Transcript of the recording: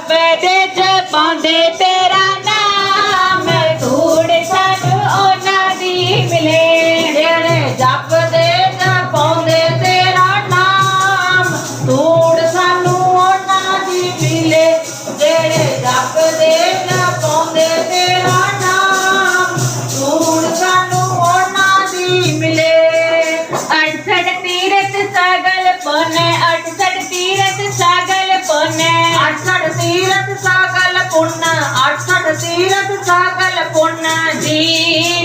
ਰੱਬੇ ਦੇ ਜਪਾਂ ਦੇ ਤੇਰਾ ਨਾਮ। ਢੂੜ ਸਾਨੂੰ ਉਹਨਾਂ ਦੀ ਮਿਲੇ ਜਿਹੜੇ ਜਪਦੇ ਜਪਾਉਂਦੇ ਤੇਰਾ ਨਾਮ। ਢੂੜ ਸਾਨੂੰ ਉਹਨਾਂ ਦੀ ਮਿਲੇ। ਜਿਹੜੇ ਜਪਦੇ ਜਪ పొన్న అట్ట తీరకు సాగల పొన్న జీ